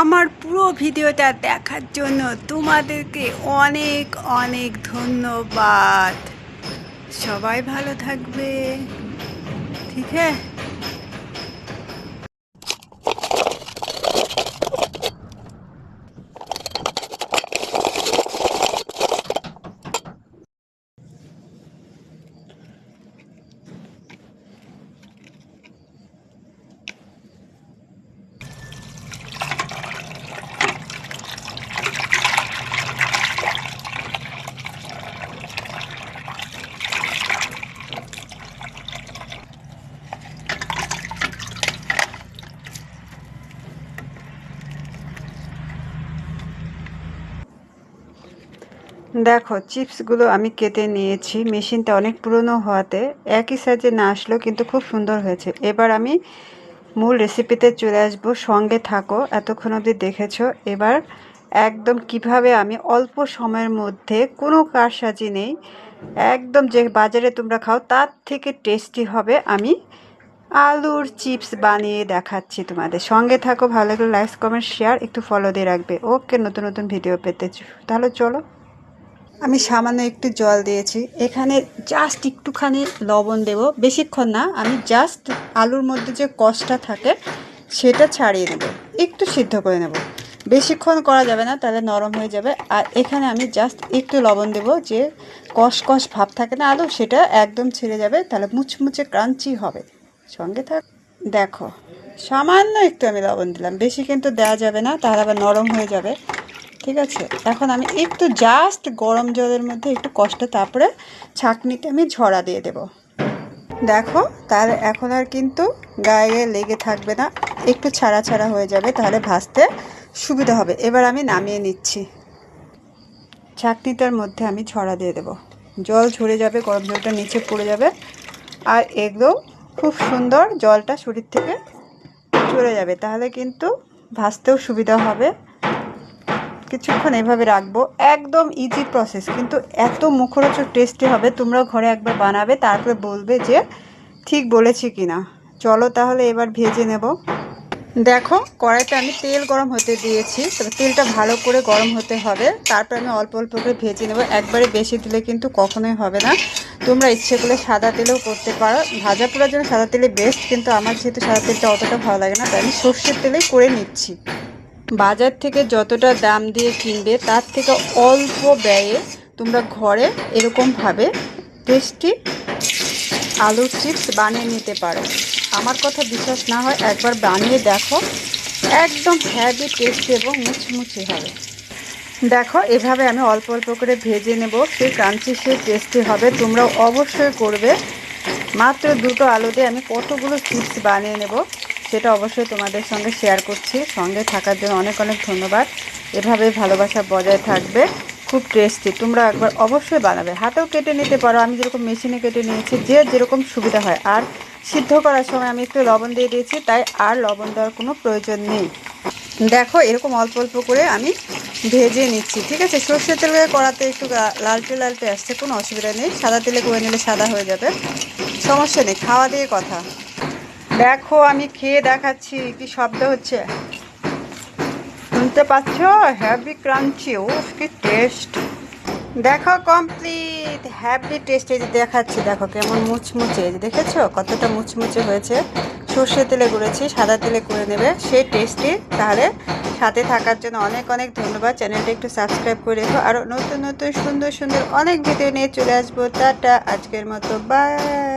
আমার পুরো ভিডিওটা দেখার জন্য তোমাদেরকে অনেক অনেক ধন্যবাদ। সবাই ভালো থাকবে। ঠিক আছে? দেখো, চিপসগুলো আমি কেটে নিয়েছি। মেশিনটা অনেক পুরনো হওয়াতে একই সাইজে না আসলেও কিন্তু খুব সুন্দর হয়েছে। এবার আমি মূল রেসিপিতে চলে আসব। সঙ্গে থাকো, এতক্ষণ অবধি দেখেছ। এবার একদম কীভাবে আমি অল্প সময়ের মধ্যে কোনো কারসাজি নেই, একদম যে বাজারে তোমরা খাও, তার থেকে টেস্টি হবে আমি আলুর চিপস বানিয়ে দেখাচ্ছি তোমাদের। সঙ্গে থাকো, ভালো লাগলে লাইক কমেন্ট শেয়ার একটু ফলো দিয়ে রাখবে। ওকে, নতুন নতুন ভিডিও পেতে তাহলে চলো। আমি সামান্য একটু জল দিয়েছি। এখানে জাস্ট একটুখানি লবণ দেব। বেশিক্ষণ না, আমি জাস্ট আলুর মধ্যে যে কষটা থাকে, সেটা ছাড়িয়ে নেব। একটু সিদ্ধ করে নেব। বেশিক্ষণ করা যাবে না, তাহলে নরম হয়ে যাবে। আর এখানে আমি জাস্ট একটু লবণ দেব যে কষ কষ ভাব থাকে না আলু সেটা একদম ছেড়ে যাবে, তাহলে মুচমুচে ক্রাঞ্চি হবে। সঙ্গে থাক, দেখো, সামান্য একটু আমি লবণ দিলাম। বেশি কিন্তু দেওয়া যাবে না, তাহলে আবার নরম হয়ে যাবে। ঠিক আছে? এখন আমি একটু জাস্ট গরম জলের মধ্যে একটু কষ্ট, তারপরে ছাঁকনিতে আমি ঝরা দিয়ে দেব। দেখো তাহলে এখন আর কিন্তু গায়ে গায়ে লেগে থাকবে না, একটু ছাড়া ছাড়া হয়ে যাবে, তাহলে ভাজতে সুবিধা হবে। এবার আমি নামিয়ে নিচ্ছি। ছাঁকনিটার মধ্যে আমি ছড়া দিয়ে দেব। জল ঝরে যাবে, গরম জলটা নিচে পড়ে যাবে, আর এগুলো খুব সুন্দর জলটা শরীর থেকে চলে যাবে, তাহলে কিন্তু ভাজতেও সুবিধা হবে। কিছুক্ষণ এভাবে রাখব। একদম ইজি প্রসেস কিন্তু এত মুখরোচক টেস্টি হবে, তোমরাও ঘরে একবার বানাবে, তারপরে বলবে যে ঠিক বলেছি কি না চলো তাহলে এবার ভেজে নেব। দেখো, কড়াইতে আমি তেল গরম হতে দিয়েছি, তবে তেলটা ভালো করে গরম হতে হবে। তারপর আমি অল্প অল্প করে ভেজে নেব। একবারে বেশি দিলে কিন্তু কখনোই হবে না। তোমরা ইচ্ছে করলে সাদা তেলেও করতে পারো। ভাজা পোড়ার জন্য সাদা তেলে বেস্ট কিন্তু আমার যেহেতু সাদা তেলটা অতটা ভালো লাগে না, তাই আমি সর্ষের তেলেই করে নিচ্ছি। বাজার থেকে যতটা দাম দিয়ে কিনবে, তার থেকে অল্প ব্যয়ে তোমরা ঘরে এরকমভাবে টেস্টি আলুর চিপস বানিয়ে নিতে পারো। আমার কথা বিশ্বাস না হয় একবার বানিয়ে দেখো। একদম হ্যাভি টেস্টি এবং মুচমুচে হবে। দেখো, এভাবে আমি অল্প অল্প করে ভেজে নেব। সেই ক্রাঞ্চি, সে টেস্টি হবে। তোমরাও অবশ্যই করবে। মাত্র দুটো আলু দিয়ে আমি কতগুলো চিপস বানিয়ে নেব? সেটা অবশ্যই তোমাদের সঙ্গে শেয়ার করছি। সঙ্গে থাকার জন্য অনেক অনেক ধন্যবাদ। এভাবে ভালোবাসা বজায় থাকবে। খুব টেস্টি তোমরা একবার অবশ্যই বানাবে। হাতেও কেটে নিতে পারো। আমি যেরকম মেশিনে কেটে নিয়েছি, যে যেরকম সুবিধা হয়। আর সিদ্ধ করার সময় আমি একটু লবণ দিয়ে দিয়েছি, তাই আর লবণ দেওয়ার কোনো প্রয়োজন নেই। দেখো, এরকম অল্প অল্প করে আমি ভেজে নিচ্ছি, ঠিক আছে? সর্ষের তেলে করাতে একটু লালটে লালটে আসছে, কোনো অসুবিধা নেই। সাদা তেলে করে নিলে সাদা হয়ে যাবে। সমস্যা নেই, খাওয়া দিয়ে কথা। দেখো, আমি খেয়ে দেখাচ্ছি, কি শব্দ হচ্ছে। শুনতে পাচ্ছ? হ্যাভি ক্রাঞ্চি ও, কি টেস্ট দেখো কমপ্লিট হ্যাভি টেস্ট এই যে দেখাচ্ছি, দেখো, কেমন মুচমুচে। এই যে দেখেছ? কতটা মুচমুচে হয়েছে। সর্ষে তেলে করেছি সাদা তেলে করে নেবে। সেই টেস্টটি তাহলে সাথে থাকার জন্য অনেক অনেক ধন্যবাদ। চ্যানেলটা একটু সাবস্ক্রাইব করে রেখো। আরও নতুন নতুন, সুন্দর সুন্দর অনেক ভিডিও নিয়ে চলে আসব। টাটা, আজকের মতো বাই